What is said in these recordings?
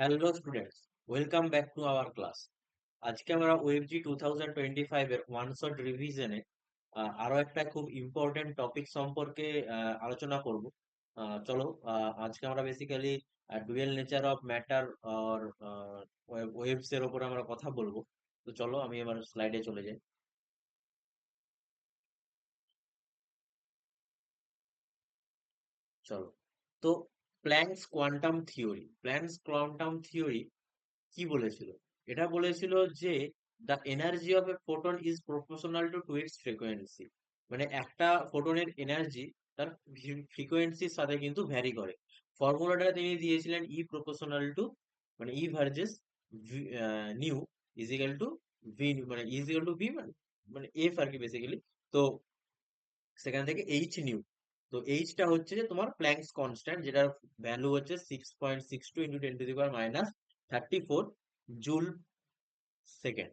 Hello students welcome back to our class আজকে আমরা ওয়েবজি টু থাউজেন্ড টোয়েন্টি ফাইভ এর ওয়ান শট রিভিশনে আরও একটা খুব ইম্পর্টেন্ট টপিক সম্পর্কে আলোচনা করব। চলো আজকে আমরা basically dual nature of matter R waves এর উপর আমরা কথা বলব। তো চলো, আমি এবার স্লাইডে চলে যাই। চলো। তো Planck's quantum theory Planck's quantum theory কি বলেছিল? এটা বলেছিল যে the energy of a photon is proportional to to its frequency মানে একটা ফোটনের এনার্জি তার ফ্রিকোয়েন্সির সাথে কিন্তু ভ্যারি করে। ফর্মুলাটা তিনি দিয়েছিলেন ই প্রপোর্শনাল টু মানে E versus nu equal to V মানে ইজিক্যাল টু ভি মানে এফ আর কি বেসিক্যালি তো সেখান থেকে এইচ নিউ তো এইচটা হচ্ছে যে তোমার প্ল্যাঙ্কস কনস্ট্যান্ট যেটার ভ্যালু হচ্ছে six point six two into ten to the power minus thirty four joule second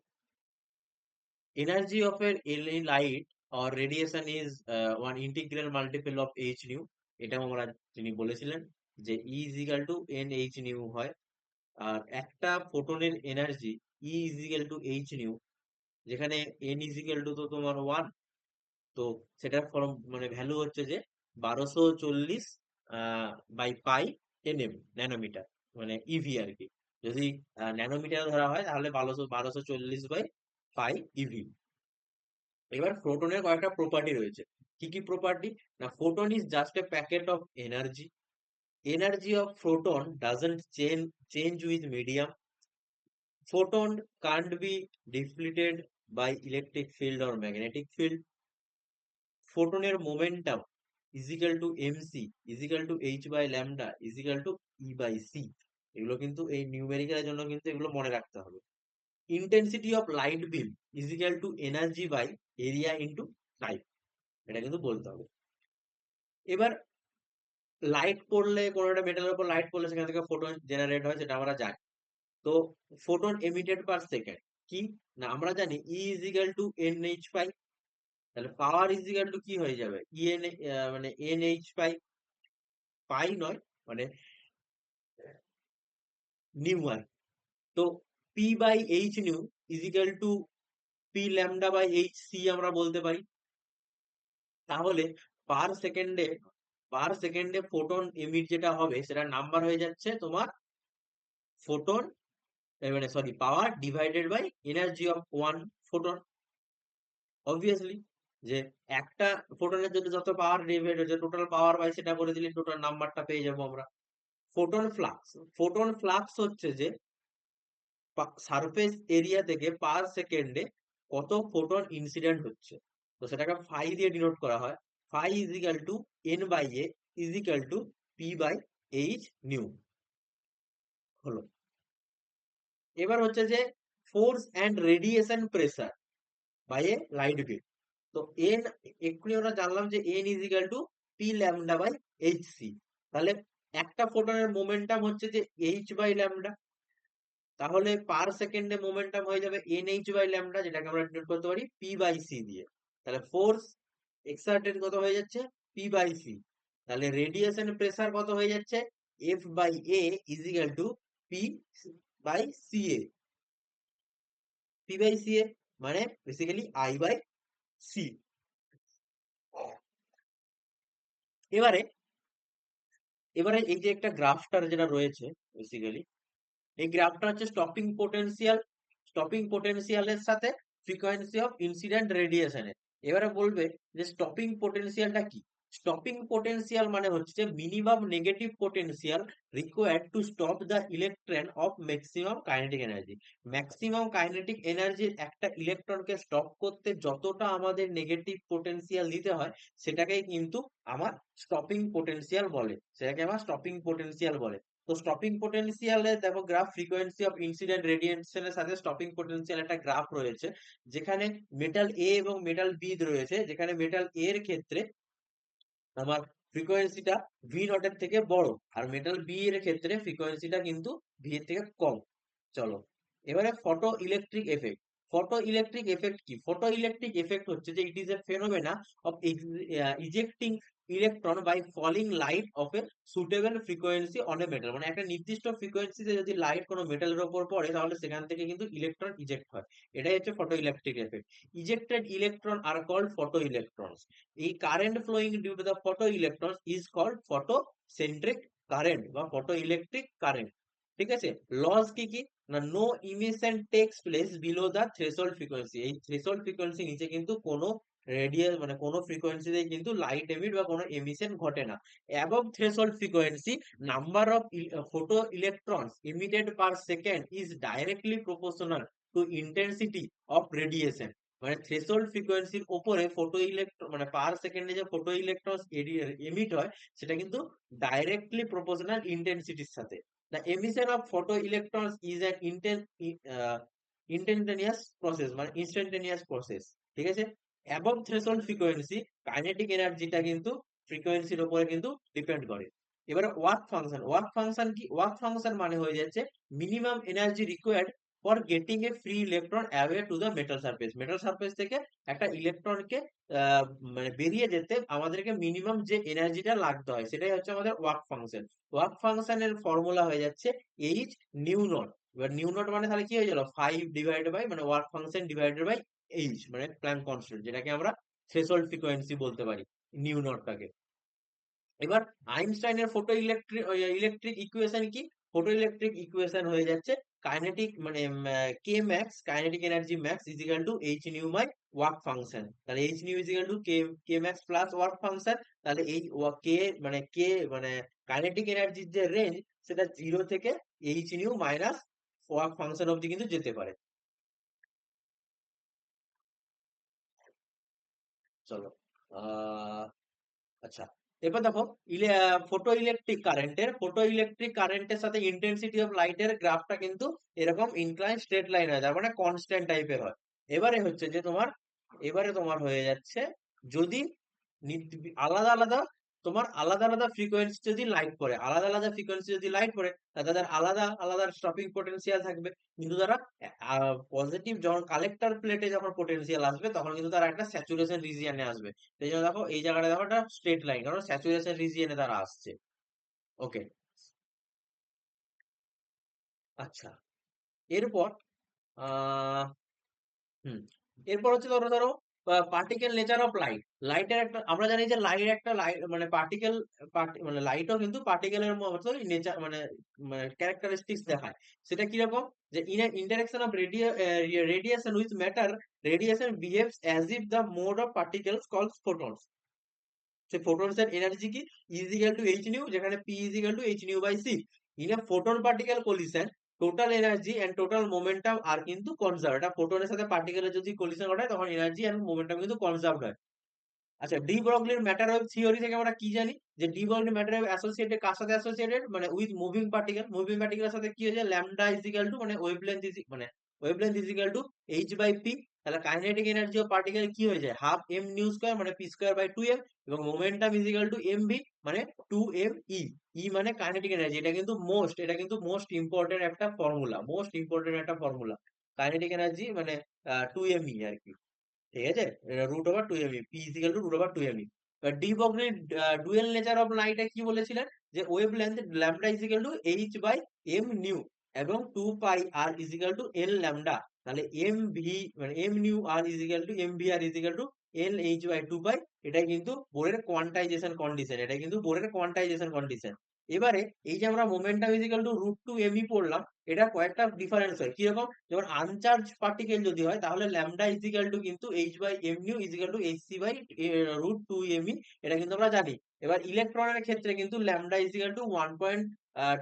energy of a or radiation is uh, one integral multiple of h nu. এটা আমরা তিনি বলেছিলেন যে E is equal to n h nu হয়। আর একটা ফোটনের energy E is equal to h nu যেখানে n is equal to তো তোমার ওয়ান তো সেটার ফর্ম মানে ভ্যালু হচ্ছে যে বারোশো চল্লিশ বাই পাই এনএম ন্যানোমিটার মানে ইভি আর কি। যদি ন্যানোমিটার ধরা হয়, তাহলে বারোশো বারোশো চল্লিশ বাই পাই ইভি এবার ফোটনের কয়েকটা প্রপার্টি রয়েছে। কি কি প্রপার্টি না photon is just a packet of energy energy of photon doesn't change change with medium photon can't be deflected by electric field or magnetic field ফোটনের momentum equal to M C equal to H by lambda equal to E by C, এগুলো কিন্তু এই নিউমেরিক্যালের জন্য কিন্তু এগুলো মনে রাখতে হবে। Intensity of light beam equal to energy by area into time এটা কিন্তু বলতে হবে। এবার লাইট পড়লে, কোনো একটা মেটালের উপর লাইট পড়লে সেখান থেকে ফোটন জেনারেট হয়, সেটা আমরা জানি। তো ফোটন এমিটেড পার সেকেন্ড কি? না, আমরা জানি E equal to N H pi তাহলে পাওয়ার ইজ ইজিক্যাল টু কি হয়ে যাবে? ই এন মানে এন এইচ পাই? পাই নয় মানে নিউ আর। তো P by H nu equal to P lambda by H C আমরা বলতে পারি। তাহলে পার সেকেন্ডে পার সেকেন্ডে ফোটন এমিট যেটা হবে, সেটা নাম্বার হয়ে যাচ্ছে তোমার ফোটন মানে sorry, power divided by energy of one photon, obviously. যে একটা ফোটনের জন্য যত পাওয়ার ডিভাইড হচ্ছে টোটাল পাওয়ার বাই সেটা করে দিলে টোটাল নাম্বারটা পেয়ে যাব আমরা। ফোটন ফ্লাক্স ফোটন ফ্লাক্স হচ্ছে যে সারফেস এরিয়া থেকে পার সেকেন্ডে কত ফোটন ইনসিডেন্ট হচ্ছে। তো সেটাকে ফাই দিয়ে ডিনোট করা হয়। Phi is equal to N by A is equal to P by H nu হলো। এবার হচ্ছে যে force and radiation pressure by a light beam তো এন এক্ষুনি আমরা জানলাম যে N is equal to P lambda by H C তাহলে একটা ফোটনের মোমেন্টাম হচ্ছে যে এইচ বাই ল্যামডা তাহলে পার সেকেন্ডে মোমেন্টাম হয়ে যাবে এন এইচ বাই ল্যামডা যেটাকে আমরা ডিনোট করতে পারি পি বাই সি দিয়ে। তাহলে ফোর্স এক্সার্টেড কত হয়ে যাচ্ছে? পি বাই সি তাহলে রেডিয়েশন প্রেসার কত হয়ে যাচ্ছে? F by A equal to P by C A P by C A মানে বেসিক্যালি আই বাই সি। এবারে এবারে এই যে একটা গ্রাফটার যেটা রয়েছে বেসিক্যালি এই গ্রাফটা হচ্ছে স্টপিং পোটেন্সিয়াল স্টপিং পোটেন্সিয়ালের সাথে ফ্রিকোয়েন্সি অফ ইনসিডেন্ট রেডিয়েশনের এবারে বলবে যে স্টপিং পোটেন্সিয়ালটা কি? স্টপিং পোটেনশিয়াল মানে হচ্ছে minimum negative potential required to stop the electron of maximum kinetic energy maximum kinetic এনার্জির একটা ইলেকট্রনকে স্টপ করতে যতটা আমাদের নেগেটিভ পোটেনশিয়াল দিতে হয়, সেটাকেই কিন্তু আমার স্টপিং পোটেনশিয়াল বলে। সেটাকে আমার স্টপিং পোটেনশিয়াল বলে। তো স্টপিং পোটেন্সিয়ালে দেখো গ্রাফ ফ্রিকোয়েন্সি অফ ইনসিডেন্ট রেডিয়েশনের সাথে স্টপিং পোটেনশিয়াল একটা গ্রাফ রয়েছে, যেখানে মেটাল এ এবং মেটাল বি রয়েছে, যেখানে মেটাল এ এর ক্ষেত্রে আমার ফ্রিকোয়েন্সিটা ভি নটের থেকে বড়। আর মেটাল বি এর ক্ষেত্রে ফ্রিকোয়েন্সিটা কিন্তু ভি এর থেকে কম। চলো, এবারে photo electric effect photo electric effect কি? ফটো ইলেকট্রিক এফেক্ট হচ্ছে যে it is a phenomena of ejecting electron by falling light of a suitable frequency on a metal মানে একটা নির্দিষ্ট ফ্রিকোয়েন্সিতে যদি লাইট কোনো মেটালের ওপর পড়ে, তাহলে সেখান থেকে কিন্তু ইলেকট্রন ইজেক্ট হয়। এটাই হচ্ছে photo electric effect ejected electron are called photo electrons এই current flowing due to the photo electrons is called photo centric current বা ফটো ইলেকট্রিক কারেন্ট ঠিক আছে? লস কি কি? না no emission takes place below the threshold frequency এই threshold frequency নিচে কিন্তু কোনো রেডিয়াল মানে কোনো ফ্রিকোয়েন্সিতে কিন্তু লাইট এমিট বা কোনো এমিশন ঘটে না। Above threshold frequency number of photo electrons emitted per second is directly proportional to intensity of radiation মানে থ্রেশহোল্ড ফ্রিকোয়েন্সির উপরে ফটো ইলেকট্রন মানে পার সেকেন্ডে যে ফটো ইলেকট্রনস এমিট হয় সেটা কিন্তু ডাইরেক্টলি প্রপোর্শনাল ইন্টেন্সিটির সাথে। The emission of photoelectrons is an inten uh, instantaneous process মানে instantaneous প্রসেস ঠিক আছে? Above threshold frequency কাইনেটিক এনার্জিটা কিন্তু ফ্রিকোয়েন্সির উপরে কিন্তু ডিপেন্ড করে। এবারে ওয়ার্ক ফাংশন ওয়ার্ক ফাংশন কি ওয়ার্ক ফাংশন মানে হয়ে যাচ্ছে minimum energy required for getting a free electron away to the metal surface metal surface থেকে একটা ইলেকট্রনকে মানে বেরিয়ে যেতে আমাদেরকে মিনিমাম যে এনার্জিটা লাগতে হয়, সেটাই হচ্ছে আমাদের ওয়ার্ক ফাংশন ওয়ার্ক ফাংশনের ফর্মুলা হয়ে যাচ্ছে এইচ নিউ নট। এবার নিউ নট মানে তাহলে কি হয়ে গেল? ফাইভ ডিভাইডেড বাই মানে work function divided by H মানে প্ল্যাঙ্ক কনস্ট্যান্ট যেটাকে আমরা থ্রেশহোল্ড ফ্রিকোয়েন্সি বলতে পারি নিউ নটটাকে এবার আইনস্টাইনের ফটো ইলেকট্রিক ইলেকট্রিক ইকুয়েশন কি? ফটো ইলেকট্রিক ইকুয়েশন হয়ে যাচ্ছে কাইনেটিক মানে K max kinetic energy max is equal to H nu by work function তাহলে H nu is equal to K K max plus work function তাহলে এই কে মানে কে মানে kinetic এনার্জির যে রেঞ্জ সেটা জিরো থেকে H nu minus work function অবধি কিন্তু যেতে পারে। চলো। আচ্ছা। এবার দেখো ফটো ইলেকট্রিক কারেন্টের ফটো ইলেকট্রিক কারেন্টের সাথে ইন্টেন্সিটি অফ লাইটের গ্রাফটা কিন্তু এরকম ইনক্লাইন স্ট্রেট লাইন হয়, তার মানে কনস্ট্যান্ট টাইপের হয়। এবারে হচ্ছে যে তোমার, এবারে তোমার হয়ে যাচ্ছে যদি আলাদা আলাদা তোমার আলাদা আলাদা ফ্রিকোয়েন্সি যদি লাইট পড়ে, আলাদা আলাদা ফ্রিকোয়েন্সি যদি লাইট পড়ে তাদের আলাদা আলাদা স্টপিং পোটেনশিয়াল থাকবে। কিন্তু তারা পজিটিভ যখন কালেক্টর প্লেটে যখন পোটেনশিয়াল আসবে, তখন কিন্তু তারা একটা স্যাচুরেশন রিজিয়নে আসবে। সেই জন্য দেখো, এই জায়গাটা দেখো একটা স্ট্রেট লাইন কারণ স্যাচুরেশন রিজিয়নে তারা আসছে। ওকে আচ্ছা। এরপর হুম। এরপর হচ্ছে ধরো ধরো পার্টিকেল নেচার অফ লাইট লাইটের একটা, আমরা জানি যে লাইট একটা লাইট মানে পার্টিকেল মানে লাইটও কিন্তু পার্টিকেলের মতো নেচার মানে মানে ক্যারেক্টারিস্টিক্স দেখায়। সেটা কীরকম? যে in interaction of radiation with matter radiation behaves as if the mode of particles calls photons say photons এর এনার্জি কি? ইজিক্যাল টু এইচ নিউ যেখানে P equal to H nu by C in a photon particle collision total energy and total momentum আর কিন্তু conserve এটা ফোটনের সাথে পার্টিকেলের যদি collision ঘটায়, তখন energy and momentum কিন্তু কনজার্ভ হয়। আচ্ছা ডি ব্রগলির ম্যাটার ওয়েভ থিওরি থেকে আমরা কি জানি? যে ডি ব্রগলির ম্যাটার ওয়েভ অ্যাসোসিয়েটেড কার সাথে অ্যাসোসিয়েটেড মানে উইথ মুভিং পার্টিকেল মুভিং পার্টিকেলের সাথে কি হয়েছে ল্যামডা ইজিক্যাল টু মানে ওয়েভলেন্থ ইজ মানে wavelength equal to H by P তাহলে কাইনেটিক এনার্জি অফ পার্টিকেল কি হয়ে যায়? হাফ এম নিউ স্কোয়ার মানে P square by two M এবং momentum is equal to M B মানে টু এম ই। ই মানে কাইনেটিক এনার্জি। এটা কিন্তু মোস্ট, এটা কিন্তু মোস্ট ইম্পর্টেন্ট একটা ফর্মুলা, মোস্ট ইম্পর্টেন্ট একটা ফর্মুলা। কাইনেটিক এনার্জি মানে টু এম ই আর কি। ঠিক আছে? Root over two M E P equal to root over two M E de বগরির dual nature of লাইটে কি বলেছিলেন? যে wave length lambda equal to H by M nu এবং two pi R is equal to L lambda তাহলে M V মানে M nu R is equal to M V R is equal to L H by two pi এটাই কিন্তু বোরের quantisation condition এটা কিন্তু বোরের quantisation condition এবারে এই যে আমরা momentum equal to root two M E পড়লাম, এটা কয়েকটা ডিফারেন্স হয়। কীরকম? যেমন আনচার্জ পার্টিকেল যদি হয়, তাহলে ল্যামডা ইজিক্যাল টু কিন্তু H by M nu equal to H C by root two M E এটা কিন্তু আমরা জানি। এবার ইলেকট্রনের ক্ষেত্রে কিন্তু lambda equal to one point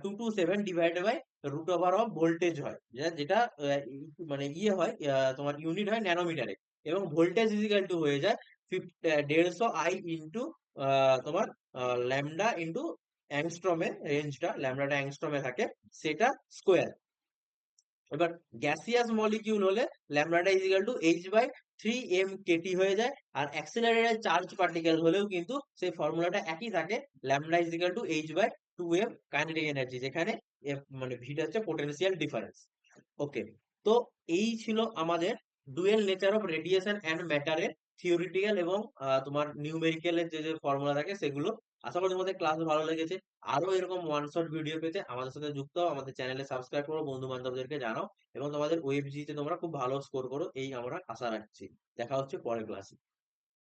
two two seven divided by root over of voltage হয়। যেটা মানে ইয়ে হয় তোমার ইউনিট হয় ন্যানোমিটারে এবং ভোল্টেজ ইজিক্যাল টু হয়ে যায় দেড়শো আই ইন্টু তোমার ল্যামডা ইন্টু অ্যাংস্ট্রমে রেঞ্জটা ল্যামডাটা অ্যাংস্ট্রমে থাকে, সেটা স্কোয়ার এবার গ্যাসিয়াস মলিকিউল হলে ল্যামডাটা equal to H by three M KT হয়ে যায়, আর অ্যাক্সিলারেটেড চার্জ পার্টিকেল হলেও কিন্তু সেই ফর্মুলাটা একই থাকে lambda equal to H by two M kinetic energy যেখানে মানে ভিটা হচ্ছে পোটেনশিয়াল ডিফারেন্স ওকে তো এই ছিল আমাদের dual nature of radiation and ম্যাটারের theoretical এবং তোমার নিউমেরিক্যালের যে যে ফর্মুলা থাকে সেগুলো। আশা করি তোমাদের ক্লাস ভালো লেগেছে। আরও এরকম ওয়ান শট ভিডিও পেতে আমাদের সাথে যুক্ত হও, আমাদের চ্যানেলে সাবস্ক্রাইব করো বন্ধু বান্ধবদেরকে জানাও এবং তোমাদের ওয়েবজি তে তোমরা খুব ভালো স্কোর করো, এই আমরা আশা রাখছি। দেখা হচ্ছে পরের ক্লাসে